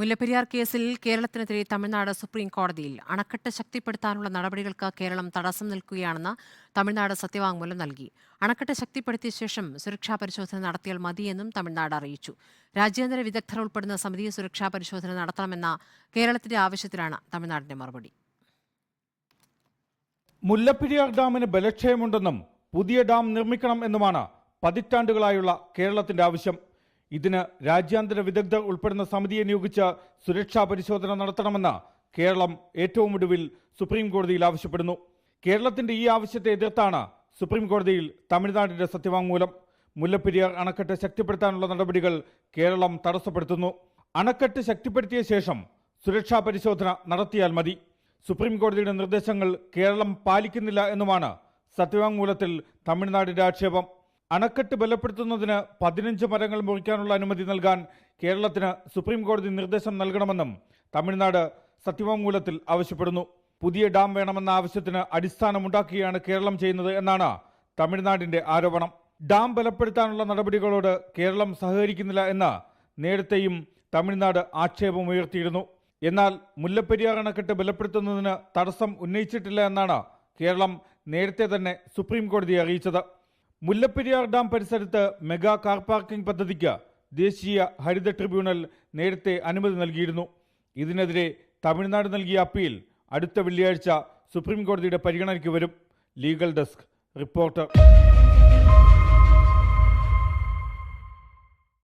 മുല്ലപ്പെരിയാർ കേസിൽ കേരളത്തിനെതിരെ തമിഴ്നാട് സുപ്രീം കോടതിയിൽ അണക്കെട്ട് ശക്തിപ്പെടുത്താനുള്ള നടപടികൾക്ക് കേരളം തടസ്സം നിൽക്കുകയാണെന്ന് തമിഴ്നാട് സത്യവാങ്മൂലം നൽകി. അണക്കെട്ട് ശക്തിപ്പെടുത്തിയ ശേഷം സുരക്ഷാ പരിശോധന നടത്തിയാൽ മതിയെന്നും തമിഴ്നാട് അറിയിച്ചു. രാജ്യാന്തര വിദഗ്ധർ ഉൾപ്പെടുന്ന സമിതി സുരക്ഷാ പരിശോധന നടത്തണമെന്ന കേരളത്തിന്റെ ആവശ്യത്തിലാണ് തമിഴ്നാടിന്റെ മറുപടി. മുല്ലപ്പെരിയാർ ഡാമിന് ബലക്ഷയമുണ്ടെന്നും പുതിയ ഡാം നിർമ്മിക്കണം എന്നുമാണ് പതിറ്റാണ്ടുകളായുള്ള കേരളത്തിന്റെ ആവശ്യം. ഇതിന് രാജ്യാന്തര വിദഗ്ധർ ഉൾപ്പെടുന്ന സമിതിയെ നിയോഗിച്ച് സുരക്ഷാ പരിശോധന നടത്തണമെന്ന് കേരളം ഏറ്റവും ഒടുവിൽ സുപ്രീം കോടതിയിൽ ആവശ്യപ്പെടുന്നു. കേരളത്തിന്റെ ഈ ആവശ്യത്തെ എതിർത്താണ് സുപ്രീം കോടതിയിൽ തമിഴ്നാടിന്റെ സത്യവാങ്മൂലം. മുല്ലപ്പെരിയാർ അണക്കെട്ട് ശക്തിപ്പെടുത്താനുള്ള നടപടികൾ കേരളം തടസ്സപ്പെടുത്തുന്നു. അണക്കെട്ട് ശക്തിപ്പെടുത്തിയ ശേഷം സുരക്ഷാ പരിശോധന നടത്തിയാൽ മതി. സുപ്രീം കോടതിയുടെ നിർദ്ദേശങ്ങൾ കേരളം പാലിക്കുന്നില്ല എന്നുമാണ് സത്യവാങ്മൂലത്തിൽ തമിഴ്നാടിന്റെ ആക്ഷേപം. അണക്കെട്ട് ബലപ്പെടുത്തുന്നതിന് പതിനഞ്ച് മരങ്ങൾ മുറിക്കാനുള്ള അനുമതി നൽകാൻ കേരളത്തിന് സുപ്രീം കോടതി നിർദ്ദേശം നൽകണമെന്നും തമിഴ്നാട് സത്യവാങ്മൂലത്തിൽ ആവശ്യപ്പെടുന്നു. പുതിയ ഡാം വേണമെന്ന ആവശ്യത്തിന് അടിസ്ഥാനമുണ്ടാക്കുകയാണ് കേരളം ചെയ്യുന്നത് എന്നാണ് തമിഴ്നാടിന്റെ ആരോപണം. ഡാം ബലപ്പെടുത്താനുള്ള നടപടികളോട് കേരളം സഹകരിക്കുന്നില്ല എന്ന് നേരത്തെയും തമിഴ്നാട് ആക്ഷേപം ഉയർത്തിയിരുന്നു. എന്നാൽ മുല്ലപ്പെരിയാർ അണക്കെട്ട് ബലപ്പെടുത്തുന്നതിന് തടസ്സം ഉന്നയിച്ചിട്ടില്ല എന്നാണ് കേരളം നേരത്തെ തന്നെ സുപ്രീം കോടതിയെ അറിയിച്ചത്. മുല്ലപ്പെരിയാർ ഡാം പരിസരത്ത് മെഗാ കാർ പാർക്കിംഗ് പദ്ധതിക്ക് ദേശീയ ഹരിത ട്രിബ്യൂണൽ നേരത്തെ അനുമതി നൽകിയിരുന്നു. ഇതിനെതിരെ തമിഴ്നാട് നൽകിയ അപ്പീൽ അടുത്ത വെള്ളിയാഴ്ച സുപ്രീം കോടതിയുടെ പരിഗണനയ്ക്ക് വരും. Legal desk reporter.